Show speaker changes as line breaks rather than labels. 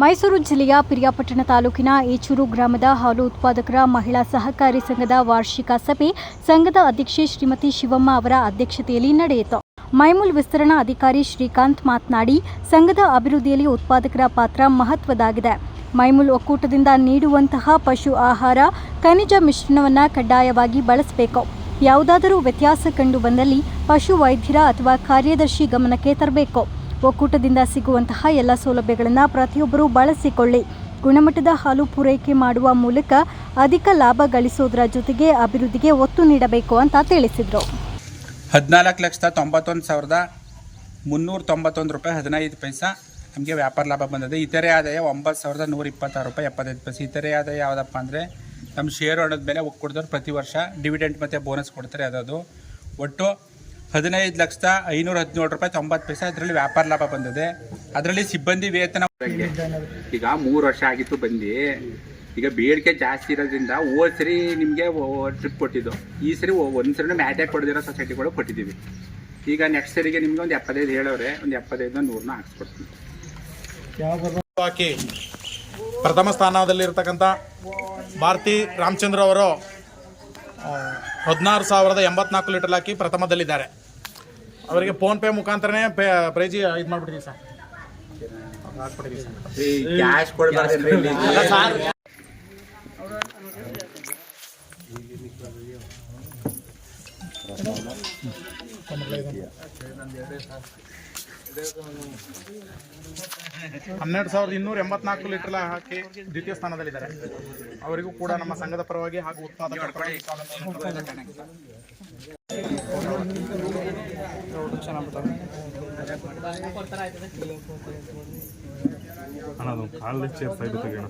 ಮೈಸೂರು ಜಿಲ್ಲೆಯ ಪಿರಿಯಾಪಟ್ಟಣ ತಾಲೂಕಿನ ಏಚೂರು ಗ್ರಾಮದ ಹಾಲು ಉತ್ಪಾದಕರ ಮಹಿಳಾ ಸಹಕಾರಿ ಸಂಘದ ವಾರ್ಷಿಕ ಸಭೆ ಸಂಘದ ಅಧ್ಯಕ್ಷೆ ಶ್ರೀಮತಿ ಶಿವಮ್ಮ ಅವರ ಅಧ್ಯಕ್ಷತೆಯಲ್ಲಿ ನಡೆಯಿತು. ಮೈಮೂಲ್ ವಿಸ್ತರಣಾ ಅಧಿಕಾರಿ ಶ್ರೀಕಾಂತ್ ಮಾತನಾಡಿ, ಸಂಘದ ಅಭಿವೃದ್ಧಿಯಲ್ಲಿ ಉತ್ಪಾದಕರ ಪಾತ್ರ ಮಹತ್ವದಾಗಿದೆ. ಮೈಮೂಲ್ ಒಕ್ಕೂಟದಿಂದ ನೀಡುವಂತಹ ಪಶು ಆಹಾರ, ಖನಿಜ ಮಿಶ್ರಣವನ್ನು ಕಡ್ಡಾಯವಾಗಿ ಬಳಸಬೇಕು. ಯಾವುದಾದರೂ ವ್ಯತ್ಯಾಸ ಕಂಡು ಬಂದಲ್ಲಿ ಪಶು ವೈದ್ಯರ ಅಥವಾ ಕಾರ್ಯದರ್ಶಿ ಗಮನಕ್ಕೆ ತರಬೇಕು. ಒಕ್ಕೂಟದಿಂದ ಸಿಗುವಂತಹ ಎಲ್ಲ ಸೌಲಭ್ಯಗಳನ್ನು ಪ್ರತಿಯೊಬ್ಬರೂ ಬಳಸಿಕೊಳ್ಳಿ. ಗುಣಮಟ್ಟದ ಹಾಲು ಪೂರೈಕೆ ಮಾಡುವ ಮೂಲಕ ಅಧಿಕ ಲಾಭ ಗಳಿಸೋದರ ಜೊತೆಗೆ ಅಭಿವೃದ್ಧಿಗೆ ಒತ್ತು ನೀಡಬೇಕು ಅಂತ ತಿಳಿಸಿದರು.
ಹದಿನಾಲ್ಕು ಲಕ್ಷದ ತೊಂಬತ್ತೊಂದು ಸಾವಿರದ ಮುನ್ನೂರ ತೊಂಬತ್ತೊಂದು ರೂಪಾಯಿ ಹದಿನೈದು ಪೈಸಾ ನಮಗೆ ವ್ಯಾಪಾರ ಲಾಭ ಬಂದಿದೆ. ಇತರೆ ಆದಾಯ ಒಂಬತ್ತು ಸಾವಿರದ ನೂರ ಇಪ್ಪತ್ತಾರು ರೂಪಾಯಿ ಎಪ್ಪತ್ತೈದು ಪೈಸೆ. ಇತರೆ ಆದಾಯ ಯಾವುದಪ್ಪ ಅಂದರೆ ನಮ್ಮ ಶೇರ್ ಹಣದ ಮೇಲೆ ಒಕ್ಕೂಟದವ್ರು ಪ್ರತಿ ವರ್ಷ ಡಿವಿಡೆಂಟ್ ಮತ್ತು ಬೋನಸ್ ಕೊಡ್ತಾರೆ. ಅದದು. ಒಟ್ಟು ಹದಿನೈದು ಲಕ್ಷದ ಐನೂರ ಹದಿನೇಳು ರೂಪಾಯಿ ತೊಂಬತ್ತು ಪೈಸೆ ಅದರಲ್ಲಿ ವ್ಯಾಪಾರ ಲಾಭ ಬಂದಿದೆ. ಅದರಲ್ಲಿ ಸಿಬ್ಬಂದಿ ವೇತನ ಈಗ ಮೂರು ವರ್ಷ ಆಗಿತ್ತು ಬಂದು. ಈಗ ಬೇಡಿಕೆ ಜಾಸ್ತಿ ಇರೋದ್ರಿಂದ ಹೋದ ಸರಿ ನಿಮಗೆ ಟ್ರಿಪ್ ಕೊಟ್ಟಿದ್ದು. ಈ ಸರಿ ಒಂದು ಸರಿ ಮ್ಯಾಟ್ಯಾಕ್ ಕೊಡದಿರೋ ಸೊಸೈಟಿಗಳು ಕೊಟ್ಟಿದ್ದೀವಿ. ಈಗ ನೆಕ್ಸ್ಟ್ ಸರಿಗೆ ನಿಮಗೆ ಒಂದು ಎಪ್ಪತ್ತೈದು ಹೇಳೋರೆ ಒಂದು ಎಪ್ಪತ್ತೈದು ನೂರನ್ನ ಹಾಕ್ಸ್ಕೊಡ್ತೀನಿ.
ಹಾಕಿ ಪ್ರಥಮ ಸ್ಥಾನದಲ್ಲಿರ್ತಕ್ಕಂಥ ಭಾರತಿ ರಾಮಚಂದ್ರ ಅವರು ಹದಿನಾರು ಸಾವಿರದ ಎಂಬತ್ನಾಲ್ಕು ಲೀಟರ್ ಹಾಕಿ ಪ್ರಥಮದಲ್ಲಿದ್ದಾರೆ. ಅವರಿಗೆ ಫೋನ್ ಪೇ ಮುಖಾಂತರನೇ ಪ್ರೈಜಿ ಇದು ಮಾಡ್ಬಿಟ್ಟಿದ್ದೀವಿ ಸರ್.
ಕ್ಯಾಶ್ ಕೊಡಬಾರ್ದು
ಹನ್ನೆರಡು ಸಾವಿರದ ಇನ್ನೂರ ಎಂಬತ್ನಾಲ್ಕು ಲೀಟರ್ ಹಾಕಿ ದ್ವಿತೀಯ ಸ್ಥಾನದಲ್ಲಿದ್ದಾರೆ. ಅವರಿಗೂ ಕೂಡ ನಮ್ಮ ಸಂಘದ ಪರವಾಗಿ ಹಾಗೂ ಉತ್ಪಾದಕ
ಅಣ್ಣ ಅದು ಕಾಲ್ ಚೇರ್ ಸೈಡ್ ತೆಗೆಯೋಣ